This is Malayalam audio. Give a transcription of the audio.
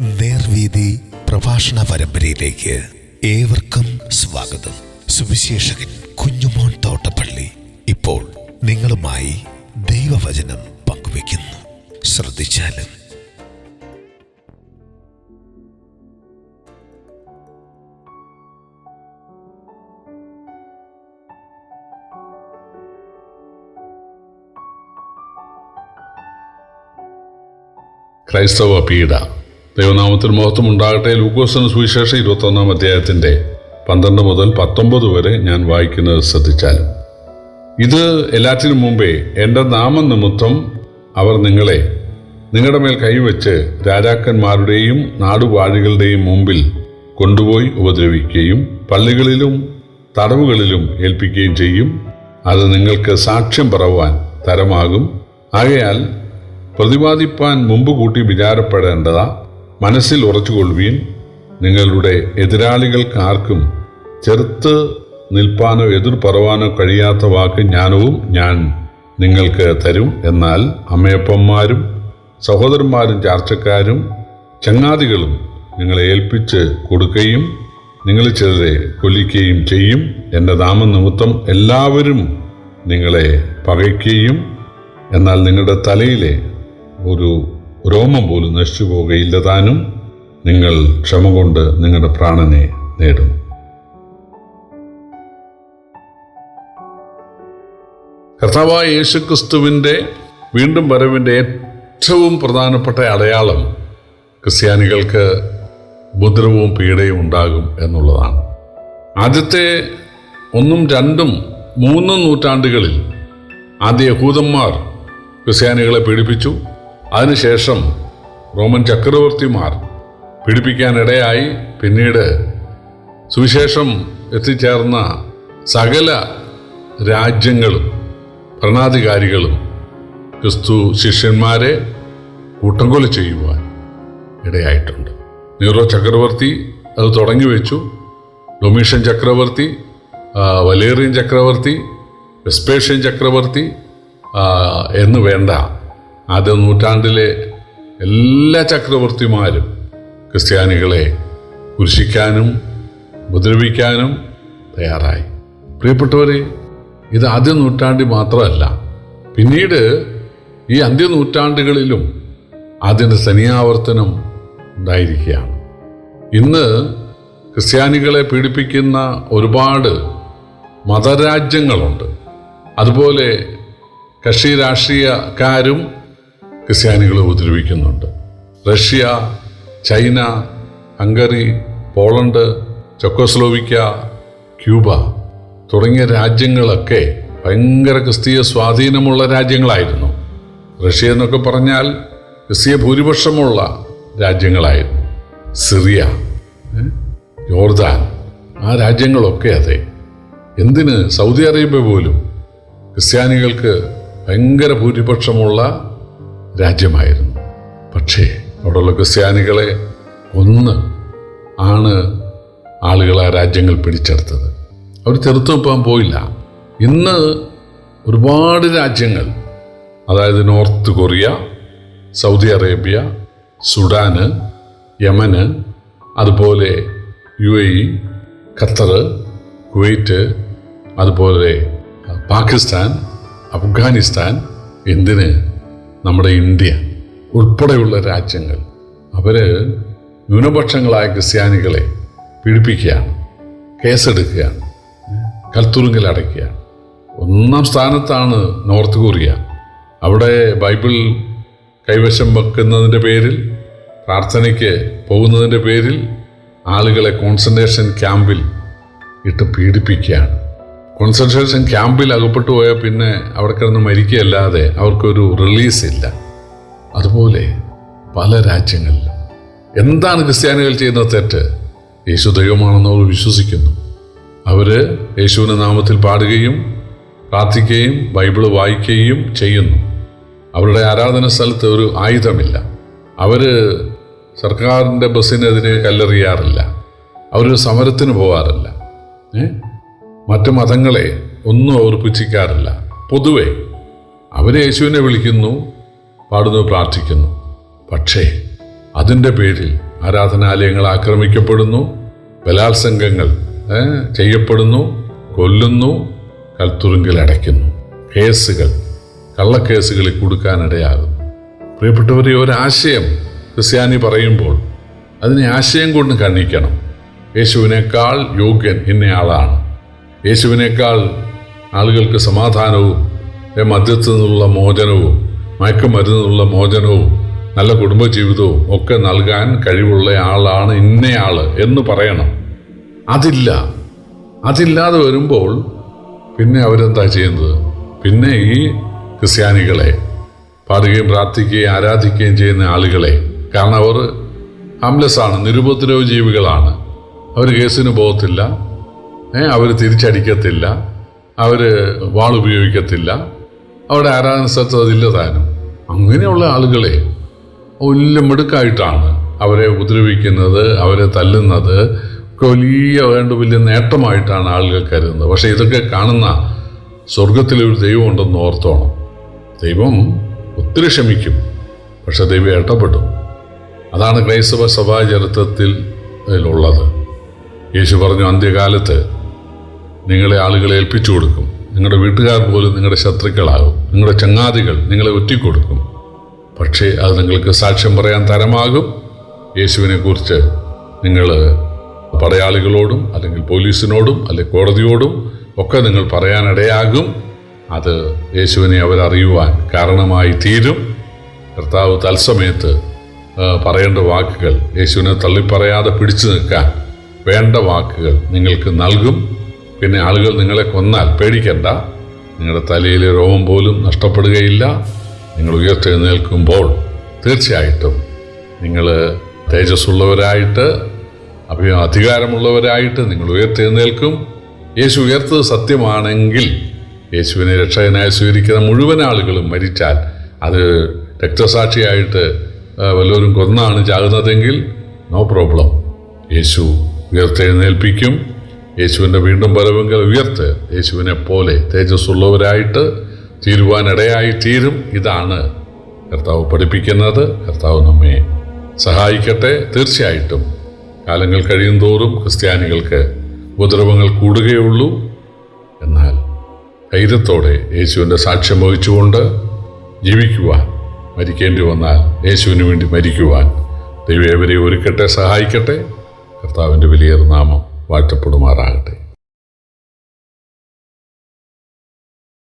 നേർവീതി പ്രഭാഷണ പരമ്പരയിലേക്ക് ഏവർക്കും സ്വാഗതം. സുവിശേഷകൻ കുഞ്ഞുമോൻ തോട്ടപ്പള്ളി ഇപ്പോൾ നിങ്ങളുമായി ദൈവവചനം പങ്കുവയ്ക്കുന്നു. ശ്രദ്ധിച്ചാലും. ക്രൈസ്തവ പീഡ. ദൈവനാമത്തിൽ മഹത്വം ഉണ്ടാകട്ടെ. ലൂക്കോസിന് സുവിശേഷം ഇരുപത്തൊന്നാം അധ്യായത്തിന്റെ പന്ത്രണ്ട് മുതൽ പത്തൊമ്പത് വരെ ഞാൻ വായിക്കുന്നത് ശ്രദ്ധിച്ചാലും. ഇത് എല്ലാറ്റിനും മുമ്പേ എന്റെ നാമനിമിത്തം അവർ നിങ്ങളെ നിങ്ങളുടെ മേൽ കൈവച്ച് രാജാക്കന്മാരുടെയും നാടുവാഴികളുടെയും മുമ്പിൽ കൊണ്ടുപോയി ഉപദ്രവിക്കുകയും പള്ളികളിലും തടവുകളിലും ഏൽപ്പിക്കുകയും ചെയ്യും. അത് നിങ്ങൾക്ക് സാക്ഷ്യം പറവാൻ തരമാകും. ആകയാൽ പ്രതിപാദിപ്പാൻ മുമ്പ് കൂട്ടി വിചാരപ്പെടേണ്ടതാ. മനസ്സിൽ ഉറച്ചുകൊള്ളുവീൻ. നിങ്ങളുടെ എതിരാളികൾക്കാർക്കും ചെറുത്ത് നിൽപ്പാനോ എതിർ പറവാനോ കഴിയാത്ത വാക്ക് ജ്ഞാനവും ഞാൻ നിങ്ങൾക്ക് തരും. എന്നാൽ അമ്മയപ്പന്മാരും സഹോദരന്മാരും ചാർച്ചക്കാരും ചങ്ങാതികളും നിങ്ങളെ ഏൽപ്പിച്ച് കൊടുക്കുകയും നിങ്ങൾ ചിലരെ കൊല്ലിക്കുകയും ചെയ്യും. എന്റെ നാമനിമിത്തം എല്ലാവരും നിങ്ങളെ പകയ്ക്കുകയും എന്നാൽ നിങ്ങളുടെ തലയിലെ ഒരു രോമം പോലും നശിച്ചു പോവുകയില്ല താനും. നിങ്ങൾ ക്ഷമ കൊണ്ട് നിങ്ങളുടെ പ്രാണനെ നേടും. കർത്താവായ യേശുക്രിസ്തുവിന്റെ വീണ്ടും വരവിന്റെ ഏറ്റവും പ്രധാനപ്പെട്ട അടയാളം ക്രിസ്ത്യാനികൾക്ക് ഉപദ്രവവും പീഡയും ഉണ്ടാകും എന്നുള്ളതാണ്. ആദ്യത്തെ ഒന്നും രണ്ടും മൂന്നും നൂറ്റാണ്ടുകളിൽ ആദ്യ യഹൂദന്മാർ ക്രിസ്ത്യാനികളെ പീഡിപ്പിച്ചു. അതിനുശേഷം റോമൻ ചക്രവർത്തിമാർ പീഡിപ്പിക്കാനിടയായി പിന്നീട് സുവിശേഷം എത്തിച്ചേർന്ന സകല രാജ്യങ്ങളും ഭരണാധികാരികളും ക്രിസ്തു ശിഷ്യന്മാരെ കൂട്ടംകൊല ചെയ്യുവാൻ ഇടയായിട്ടുണ്ട്. നീറോ ചക്രവർത്തി അത് തുടങ്ങി വെച്ചു ഡൊമീഷ്യൻ ചക്രവർത്തി വലേറിയൻ ചക്രവർത്തി വെസ്പേഷ്യൻ ചക്രവർത്തി എന്ന് വേണ്ട ആദ്യ നൂറ്റാണ്ടിലെ എല്ലാ ചക്രവർത്തിമാരും ക്രിസ്ത്യാനികളെ കുരിശിക്കാനും ഉപദ്രവിക്കാനും തയ്യാറായി. പ്രിയപ്പെട്ടവരെ ഇത് ആദ്യ നൂറ്റാണ്ടിൽ മാത്രമല്ല. പിന്നീട് ഈ അന്ത്യ നൂറ്റാണ്ടുകളിലും അതിന്റെ സനിയാവർത്തനം ഉണ്ടായിരിക്കുകയാണ്. ഇന്ന് ക്രിസ്ത്യാനികളെ പീഡിപ്പിക്കുന്ന ഒരുപാട് മതരാജ്യങ്ങളുണ്ട്. അതുപോലെ കക്ഷി രാഷ്ട്രീയക്കാരും ക്രിസ്ത്യാനികളെ ഉപദ്രവിക്കുന്നുണ്ട്. Russia China Hungary Poland Czechoslovakia Cuba തുടങ്ങിയ രാജ്യങ്ങളൊക്കെ ഭയങ്കര ക്രിസ്തീയ സ്വാധീനമുള്ള രാജ്യങ്ങളായിരുന്നു. റഷ്യ എന്നൊക്കെ പറഞ്ഞാൽ ക്രിസ്തീയ ഭൂരിപക്ഷമുള്ള രാജ്യങ്ങളായിരുന്നു. സിറിയ ജോർദാൻ ആ രാജ്യങ്ങളൊക്കെ അതെ. എന്തിന്? സൗദി അറേബ്യ പോലും ക്രിസ്ത്യാനികൾക്ക് ഭയങ്കര ഭൂരിപക്ഷമുള്ള രാജ്യമായിരുന്നു. പക്ഷേ അവിടെയുള്ള ക്രിസ്ത്യാനികളെ ഒന്ന് ആണ് ആളുകൾ ആ രാജ്യങ്ങൾ പിടിച്ചെടുത്തത്. അവർ ചെറുത്തു പോയില്ല. ഇന്ന് ഒരുപാട് രാജ്യങ്ങൾ അതായത് North Korea Saudi Arabia Sudan Yemen അതുപോലെ U A E Qatar Kuwait അതുപോലെ പാകിസ്ഥാൻ അഫ്ഗാനിസ്ഥാൻ എന്തിന് നമ്മുടെ ഇന്ത്യ ഉൾപ്പെടെയുള്ള രാജ്യങ്ങൾ. അവർ ന്യൂനപക്ഷങ്ങളായ ക്രിസ്ത്യാനികളെ പീഡിപ്പിക്കുകയാണ് കേസെടുക്കുകയാണ് കൽത്തുറുങ്കിൽ അടയ്ക്കുകയാണ്. ഒന്നാം സ്ഥാനത്താണ് നോർത്ത് കൊറിയ. അവിടെ ബൈബിൾ കൈവശം വെക്കുന്നതിന്റെ പേരിൽ പ്രാർത്ഥനയ്ക്ക് പോകുന്നതിന്റെ പേരിൽ ആളുകളെ കോൺസെൻട്രേഷൻ ക്യാമ്പിൽ ഇട്ട് പീഡിപ്പിക്കുകയാണ്. കോൺസെൻട്രേഷൻ ക്യാമ്പിൽ അകപ്പെട്ടു പോയാൽ പിന്നെ അവിടെ കിടന്ന് മരിക്കുകയല്ലാതെ അവർക്കൊരു റിലീസ് ഇല്ല. അതുപോലെ പല രാജ്യങ്ങളിലും. എന്താണ് ക്രിസ്ത്യാനികൾ ചെയ്യുന്ന തെറ്റ്? യേശു ദൈവമാണെന്ന് അവർ വിശ്വസിക്കുന്നു. അവർ യേശുവിന്റെ നാമത്തിൽ പാടുകയും പ്രാർത്ഥിക്കുകയും ബൈബിൾ വായിക്കുകയും ചെയ്യുന്നു. അവരുടെ ആരാധന സ്ഥലത്ത് ഒരു ആയുധമില്ല. അവർ സർക്കാരിന്റെ ബസ്സിനെതിരെ കല്ലെറിയാറില്ല. അവർ സമരത്തിന് പോകാറില്ല ഏ? മറ്റു മതങ്ങളെ ഒന്നും അവർ പുച്ഛിക്കാറില്ല. പൊതുവെ അവർ യേശുവിനെ വിളിക്കുന്നു പാടുന്നു പ്രാർത്ഥിക്കുന്നു. പക്ഷേ അതിന്റെ പേരിൽ ആരാധനാലയങ്ങൾ ആക്രമിക്കപ്പെടുന്നു ബലാത്സംഗങ്ങൾ ചെയ്യപ്പെടുന്നു കൊല്ലുന്നു കൽത്തുറുങ്കിൽ അടയ്ക്കുന്നു. കേസുകൾ കള്ളക്കേസുകളിൽ കൊടുക്കാനിടയാകുന്നു. പ്രിയപ്പെട്ടവരെ ഒരാശയം ക്രിസ്ത്യാനി പറയുമ്പോൾ അതിനെ ആശയം കൊണ്ട് കണ്ണിക്കണം യേശുവിനേക്കാൾ യോഗ്യൻ ഇന്നയാളാണ്. യേശുവിനേക്കാൾ ആളുകൾക്ക് സമാധാനവും മദ്യത്തിൽ നിന്നുള്ള മോചനവും മയക്കുമരുന്നുള്ള മോചനവും നല്ല കുടുംബജീവിതവും ഒക്കെ നൽകാൻ കഴിവുള്ള ആളാണ് ഇന്നയാൾ എന്ന് പറയണം. അതില്ല. അതില്ലാതെ വരുമ്പോൾ പിന്നെ അവരെന്താ ചെയ്യുന്നത്? പിന്നെ ഈ ക്രിസ്ത്യാനികളെ പാടുകയും പ്രാർത്ഥിക്കുകയും ആരാധിക്കുകയും ചെയ്യുന്ന ആളുകളെ കാരണം അവർ ഹംലെസ് ആണ് നിരുപദ്രവ ജീവികളാണ് അവർ കേസിന് പോകത്തില്ല അവർ തിരിച്ചടിക്കത്തില്ല. അവർ വാൾ ഉപയോഗിക്കത്തില്ല. അവിടെ ആരാധന സ്ഥലത്ത് അതില്ല താനും. അങ്ങനെയുള്ള ആളുകളെ വലിയ മിടുക്കായിട്ടാണ് അവരെ ഉപദ്രവിക്കുന്നത് അവരെ തല്ലുന്നത്. ഒക്കെ വലിയ വേണ്ട വലിയ നേട്ടമായിട്ടാണ് ആളുകൾ കരുതുന്നത്. പക്ഷേ ഇതൊക്കെ കാണുന്ന സ്വർഗത്തിലൊരു ദൈവം ഉണ്ടെന്ന് ഓർത്തോണം. ദൈവം ഒത്തിരി ക്ഷമിക്കും. പക്ഷെ ദൈവം ഇടപെടും. അതാണ് ക്രൈസ്തവ സഭാ ചരിത്രത്തിൽ ഉള്ളത്. യേശു പറഞ്ഞു അന്ത്യകാലത്ത് നിങ്ങളെ ആളുകളെ ഏൽപ്പിച്ചു കൊടുക്കും. നിങ്ങളുടെ വീട്ടുകാർ പോലും നിങ്ങളുടെ ശത്രുക്കളാകും. നിങ്ങളുടെ ചങ്ങാതികൾ നിങ്ങളെ ഒറ്റിക്കൊടുക്കും. പക്ഷേ അത് നിങ്ങൾക്ക് സാക്ഷ്യം പറയാൻ തരമാകും. യേശുവിനെ കുറിച്ച് നിങ്ങൾ പടയാളികളോടും അല്ലെങ്കിൽ പോലീസിനോടും അല്ലെങ്കിൽ കോടതിയോടും ഒക്കെ നിങ്ങൾ പറയാനിടയാകും. അത് യേശുവിനെ അവരറിയുവാൻ കാരണമായി തീരും. കർത്താവ് തത്സമയത്ത് പറയേണ്ട വാക്കുകൾ യേശുവിനെ തള്ളിപ്പറയാതെ പിടിച്ചു നിൽക്കാൻ വേണ്ട വാക്കുകൾ നിങ്ങൾക്ക് നൽകും. പിന്നെ ആളുകൾ നിങ്ങളെ കൊന്നാൽ പേടിക്കണ്ട. നിങ്ങളുടെ തലയിലെ രോമം പോലും നഷ്ടപ്പെടുകയില്ല. നിങ്ങൾ ഉയർത്തെഴുന്നേൽക്കുമ്പോൾ തീർച്ചയായിട്ടും നിങ്ങൾ തേജസ്സുള്ളവരായിട്ട് അഭിമ അധികാരമുള്ളവരായിട്ട് നിങ്ങൾ ഉയർത്തെഴുന്നേൽക്കും. യേശു ഉയർത്തത് സത്യമാണെങ്കിൽ യേശുവിനെ രക്ഷകനായി സ്വീകരിക്കുന്ന മുഴുവൻ ആളുകളും മരിച്ചാൽ അത് രക്തസാക്ഷിയായിട്ട് വല്ലവരും കൊന്നാണ് ചാകുന്നതെങ്കിൽ നോ പ്രോബ്ലം. യേശു ഉയർത്തെഴുന്നേൽപ്പിക്കും. യേശുവിന്റെ വീണ്ടും വരവെങ്കിൽ ഉയർത്ത് യേശുവിനെ പോലെ തേജസ്സുള്ളവരായിട്ട് തീരുവാനിടയായി തീരും. ഇതാണ് കർത്താവ് പഠിപ്പിക്കുന്നത്. കർത്താവ് നമ്മെ സഹായിക്കട്ടെ. തീർച്ചയായിട്ടും കാലങ്ങൾ കഴിയുന്തോറും ക്രിസ്ത്യാനികൾക്ക് ഉപദ്രവങ്ങൾ കൂടുകയുള്ളൂ. എന്നാൽ ധൈര്യത്തോടെ യേശുവിന്റെ സാക്ഷ്യം വഹിച്ചുകൊണ്ട് ജീവിക്കുവാൻ മരിക്കേണ്ടി വന്നാൽ യേശുവിന് വേണ്ടി മരിക്കുവാൻ ദൈവം ഏവരെ ഒരുക്കട്ടെ സഹായിക്കട്ടെ. കർത്താവിന്റെ വലിയ നാമം வாழ்த்தப்படுமாறாகட்ടെ